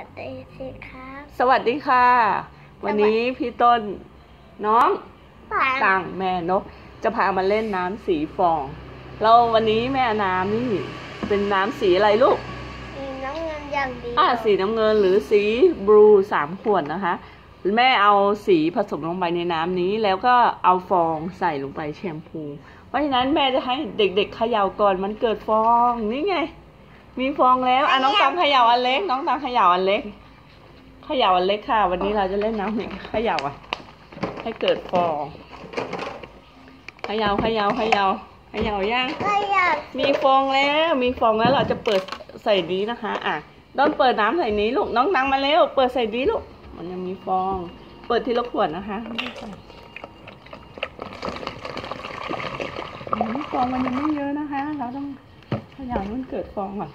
วัสดีสิครับ สวัสดีค่ะ วันนี้พี่ต้นน้องป่าต่างแม่นกจะพามาเล่นน้ำสีฟอง เราวันนี้แม่น้ำนี่เป็นน้ำสีอะไรลูกมีน้ำเงินอย่างดีอ่าสีน้ำเงินหรือสีบลูสามขวดนะคะ แม่เอาสีผสมลงไปในน้ำนี้ แล้วก็เอาฟองใส่ลงไปแชมพู เพราะฉะนั้นแม่จะให้เด็กๆเขย่าก่อนมันเกิดฟองนี่ไง มีฟองแล้วอะน้องตามเขย่าอันเล็ก น้องตามเขย่าอันเล็กเขย่าอันเล็กค่ะ วันนี้เราจะเล่นน้ำเนี่ยเขย่าอะ ให้เกิดฟองเขย่าเขย่าเขย่าเขย่าย่างก็อยากมีฟองแล้ว มีฟองแล้วเราจะเปิดใส่นี้นะคะ อะต้นเปิดน้ำใส่นี้ลูกน้องนังมาเร็วเปิดใส่นี้ลูกมันยังมีฟอง เปิดทีละขวดนะคะอืมฟองมันยังไม่เยอะนะคะ เราต้องเข ย่าให้มันเกิดฟองก่อน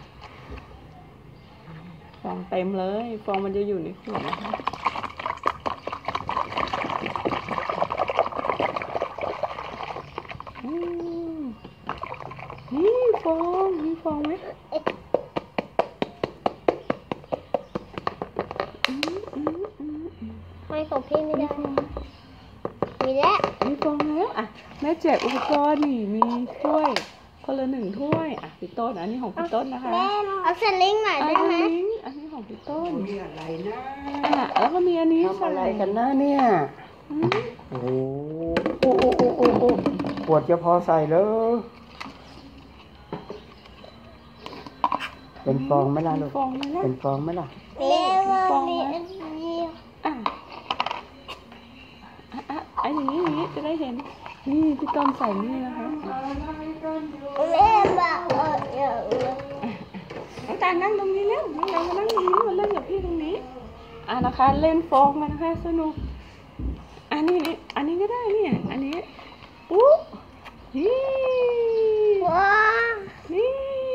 ฟองเต็มเลย ฟองมันจะอยู่ในขวดนะคะอืมนี่ฟองมีฟองไหมอืมอืมอืมอืมไม่ของพี่ไม่มีได้ฟองมีแล้วมีฟองแล้วอะแม่แจกอุปกรณ์นี่มีถ้วย คนละหนึ่งถ้วยอะพี่ต้นอันนี้ของพี่ต้นนะคะแม่เอาสลิงหน่อยอันได้ไหมนี้อันนี้ของพี่ต้นนี่อะไรนะอะแล้วก็มีอันนี้ทำอะไรกันนะเนี่ย อืมโอ้โหโอ้โอ้โอ้โอ้โอ้ขวดจะพอใส่เลย เป็นฟองไหมล่ะลูก ฟองไหมล่ะ เป็นฟองไหมล่ะ แม่ว่ามีอันนี้อะอะอะอันอย่างนี้อย่างนี้จะได้เห็น นี่พี่ต้นใส่นี่นะคะแม่บอกเออเออเออน้องตาลนั่งตรงนี้แล้วน้องตาลมานั่งตรงนี้มาเล่นกับพี่ตรงนี้อะนะคะ เล่นฟองกันนะคะ สนุก อันนี้นี่อันนี้ก็ได้เนี่ย อันนี้ปุ๊บนี่ว้านี่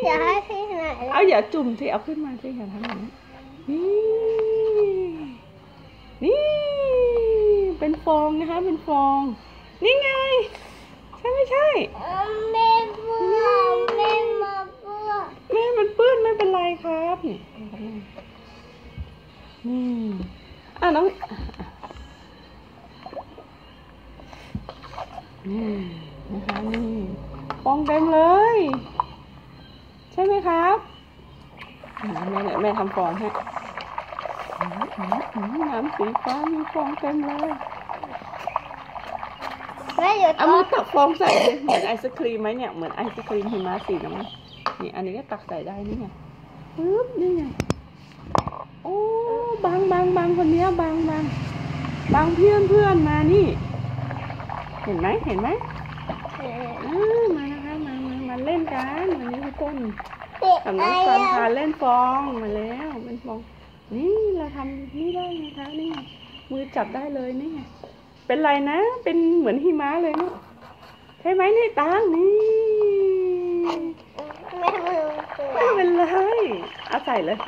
อยากให้พี่ไหนอยเอาอย่าจุ่มสิเอาขึ้นมาสิอย่าทำอย่างนี้นี่นี่เป็นฟองนะคะ เป็นฟอง นี่ไง ใช่ไม่ใช่ แม่เบื่อแม่มาเบื่อแม่มันเปื้อนไม่เป็นไรครับนี่นี่อะน้องนี่นะคะนี่ฟองเต็มเลย ใช่ไหมครับแม่แม่ทำฟองให้น้ำสีฟ้ามีฟองเต็มเลย แม่อยู่เอามือตักฟองใส่สิเหมือนไอศครีมไหมเนี่ย เหมือนไอศครีมหิมะสีน้ำมันนี่อันนี้ก็ตักใส่ได้นี่ไงปึ๊บนี่ไง โอ้บางบางบางคนเนี้ยบางบางบางเพื่อนเพื่อนมานี่ เห็นไหมเห็นไหมมานะคะมามามาเล่นกันวันนี้พี่ต้นเด็กกับไอ้น้องซันพาเล่นฟองมาแล้วเป็นฟอง นี่เราทำนี่ได้ไงคะนี่มือจับได้เลยนี่ไง เป็นไรนะ เป็นเหมือนหิมะเลยเนาะใช่ไหมนี่ตางนี่แม่มือเบื่ไม่อเป็นไรเอาใส่เลย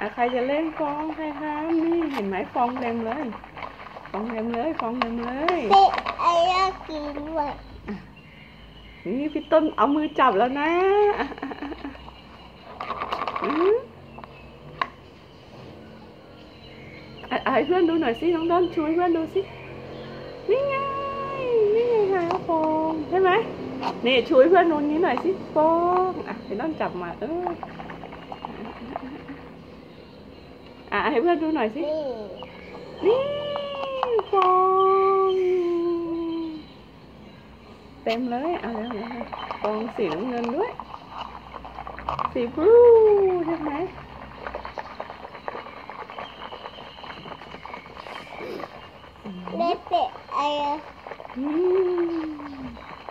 อะใครจะเล่นฟองใครคะนี่เห็นไหมฟองเต็มเลยฟองเต็มเลยฟองเต็มเลยเด็กไอ้ยากินด้วยนี่พี่ต้นเอามือจับแล้วนะอะอ่ อะให้เพื่อนดูหน่อยสิน้องต้นช่วยเพื่อนดูสินี่ไงนี่ไงค่ะฟองใช่ไหมนี่ช่วยเพื่อนนู้นนี้หน่อยสิฟองอะพี่ต้นจับมาเอออะให้เพื่อนดูหน่อยสินี่ฟองเต็มเลยเอาแล้วเอาแล้วฟองสีน้ำเงินด้วยสีบลูใช่ไหม แม่ เป็ดไอ้อืม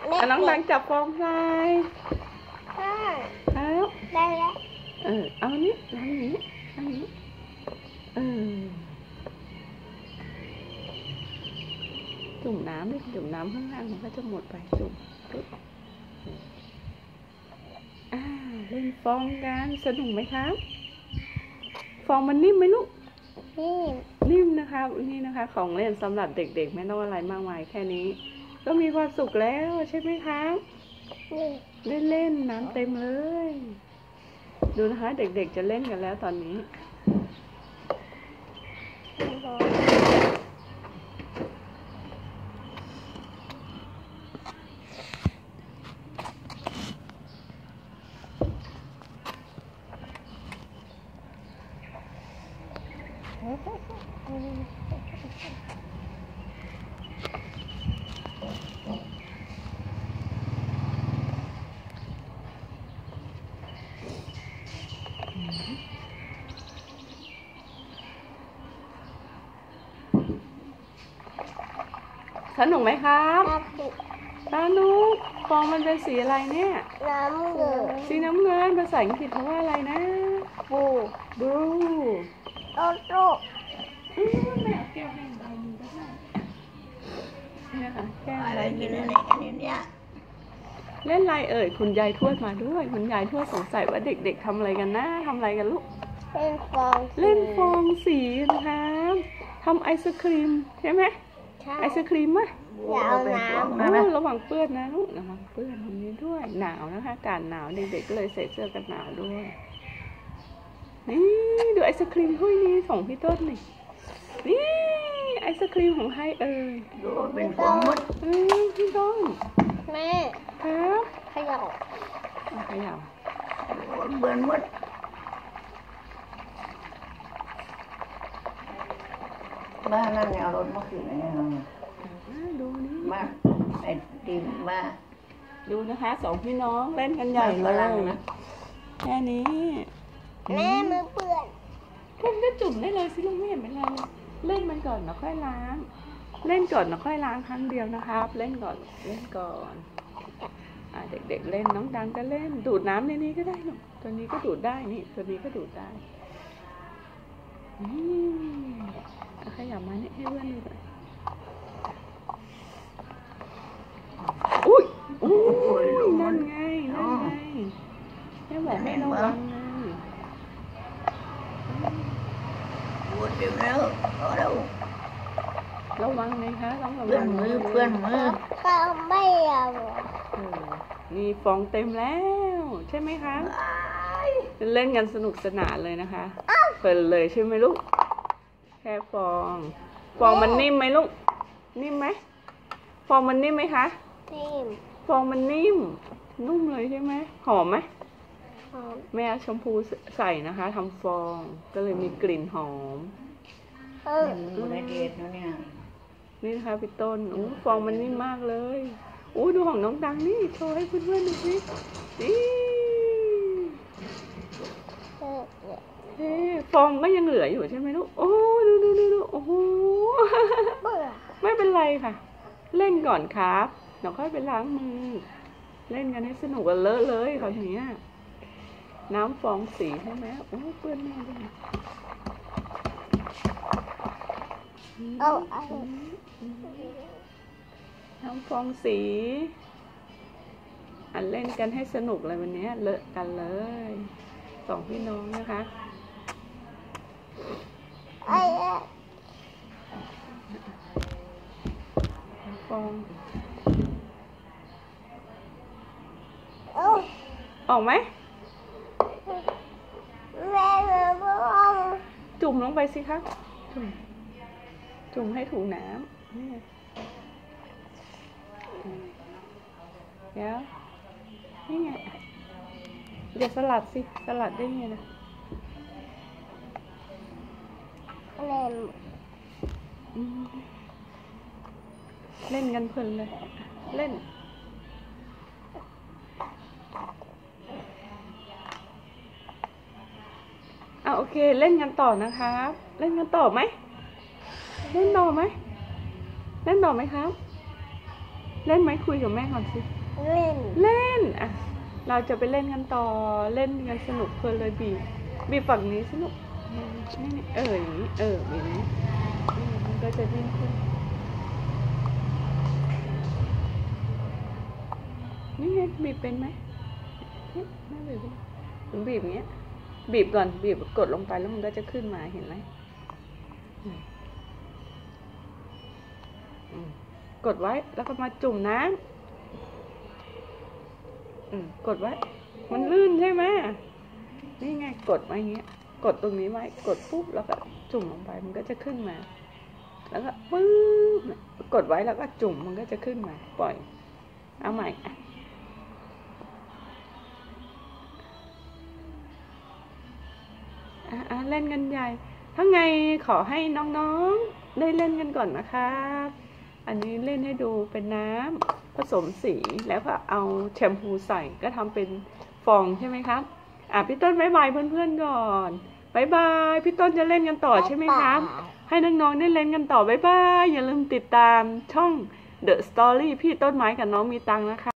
แม่อะน้องเป็ดัดงจับฟองใส่ได้แล้วได้แล้วเออ เอาอันนี้ทำอย่างนี้ทำอย่างนี้เออ จุ่มน้ำดิจุ่มน้ำข้างล่างมันก็จะหมดไป จุ่มปึ๊บอ่า เล่นฟองกัน สนุกไหมครับ ฟองมันนิ่มไหมลูก นี่ นิ่ม นะคะ นี่นะคะ ของเล่นสำหรับเด็กๆ ไม่ต้องอะไรมากมายแค่นี้ ก็มีความสุขแล้วใช่ไหมคะเล่นๆนน้ำเต็มเลย ดูนะคะ เด็กๆจะเล่นกันแล้วตอนนี้ สนุกไหมครับน้ำสนุกฟองมันเป็นสีอะไรเนี่ยน้ำเงินสีน้ำเงินภาษาอังกฤษเขาว่าอะไรนะบู blue โตโตอืมแม่เอาแก้วให้ใบหนึงก็ได้เนี่ยค่ะแก้วอะไรใบหกินึนงอะไรกันอยู่เนี่ยเล่นอะไรเอ่ยคุณยายทวดมาด้วย คุณยายทวดสงสัยว่าเด็กๆทำอะไรกันนะทำอะไรกันลูกเป็นฟองเล่นฟองสีนะครับทำไอศครีมใช่ไหมใช่ ไอศครีมไหมอย่าเอาน้ำโอ้ระวังเปื้อนนะลูกระวังเปื้อนตรงนี้ด้วย หนาวนะคะอากาศหนาวเด็กๆก็เลยใส่เสื้อกันหนาวด้วยนี่ดูไอศครีมถ้วยนี้ของพี่ต้นนี่นี่ไอศครีมของใครเอ่ยดูเป็นฟองมดเออพี่ต้นแม่ครับเขย่าอะเขย่าเบือนมด บ้านนั่นเนี่ยเอารถมาขึ้นเนี่ยอ่าดูนี่มาไอ้ดิมมาดูนะคะสองพี่น้องเล่นกันใหญ่เลฝรั่งยนะแค่นี้แม่มือเปื้อนคุณก็จุ่มได้เลยสิลูกไม่เห็นเป็นไรเลยเล่นมันก่อนแล้วค่อยล้าง เล่นก่อนแล้วค่อยล้างครั้งเดียวนะครับ เล่นก่อนเล่นก่อนอ่าเด็กๆเล่นน้องดังก็เล่นดูดน้ำในนี้ก็ได้ลูกตัวนี้ก็ดูดได้นี่ตัวนี้ก็ดูดได้นี่เอา ขยับมานี่ให้เพื่อนดูหน่อยอุ้ยอุ้ยนั่นไง นั่นไงแม่บอกให้ระวังไงปวดเดี๋ยวแล้วพอแล้วระวังไงคะต้องระเพื่อวันงมือเพื่อนมือก็ไม่เอาเออมีฟองเต็มแล้ว ใช่ไหมคะอ้ายเล่นกันสนุกสนานเลยนะคะ เพลินเลยใช่ไหมลูก แค่ฟอง ฟองมันนิ่มไหมลูก นิ่มไหม ฟองมันนิ่มไหมคะทีมฟองมันนิ่ม นุ่มเลยใช่ไหม หอมไหมหอม แม่เอาชมพูใส่นะคะทำฟอง ก็เลยมีกลิ่นหอม เออดูในเดชนะเนี่ย นี่นะคะพี่ต้นอู้ฟองมันนิ่มมากเลยอู้ดูของน้องดังนี่ โชว์ให้เพื่อนๆดูสินี่ เออเฮ้ฟองก็ยังเหลืออยู่ใช่ไหมลูก โอ้ดูดูดูดูโอ้โห เบื่อไม่เป็นไรค่ะ เล่นก่อนครับเดี๋ยวค่อยไปล้างมือ เล่นกันให้สนุกกันเลอะเลยคราวนี้น้ำฟองสีใช่ไหมโอ้เปื้อนแม่ด้วยเอาเอาน้ำฟองสี อันเล่นกันให้สนุกเลยวันนี้เลอะกันเลย สองพี่น้องนะคะไอ้เอ้ยน้ำฟองอออกไหม จุ่มลงไปสิคะจุ่มจุ่มให้ถูกน้ำนี่เดี๋ยวนี่ไง เดี๋ยวสลัดสิ สลัดได้ไงนะเล่นอืมเล่นกันเพลินเลย เล่น เอาโอเค เล่นกันต่อนะครับ เล่นกันต่อไหม เล่นต่อไหม เล่นต่อไหมครับ เล่นไหมคุยกับแม่ก่อนสิ เล่น เล่น อะ เราจะไปเล่นกันต่อเล่นกันสนุกเพลินเลยบีบีฝั่งนี้สนุกนี่เอออย่างนี้เอออย่างนี้มันก็จะดิ้นขึ้นนี่ไงบีบเป็นไหมเนี่ยแม่บีบหนูบีบอย่างเงี้ยบีบก่อนบีบกดลงไปแล้วมันก็จะขึ้นมาเห็นไหมกดไว้แล้วก็มาจุ่มน้ำ กดไว้ มันลื่นใช่ไหมนี่ไงกดไวอย่างเงี้ย กดตรงนี้ไว้ กดปุ๊บแล้วก็จุ่มลงไป มันก็จะขึ้นมา แล้วก็ปึ๊บกดไว้แล้วก็จุ่มมันก็จะขึ้นมา ปล่อย เอาใหม่อะอะอะเล่นกันใหญ่ถ้าไงขอให้น้องๆ ได้เล่นกันก่อนนะครับ อันนี้เล่นให้ดูเป็นน้ำ ผสมสีแล้วก็เอาแชมพูใส่ก็ทำเป็นฟองใช่ไหมครับอะพี่ต้นบายบายเพื่อนๆก่อนบายบายพี่ต้นจะเล่นกันต่อใช่ไหมครับ ให้น้องๆได้เล่นกันต่อบายบายอย่าลืมติดตามช่อง The Story พี่ต้นไม้กับน้องมีตังค์นะคะ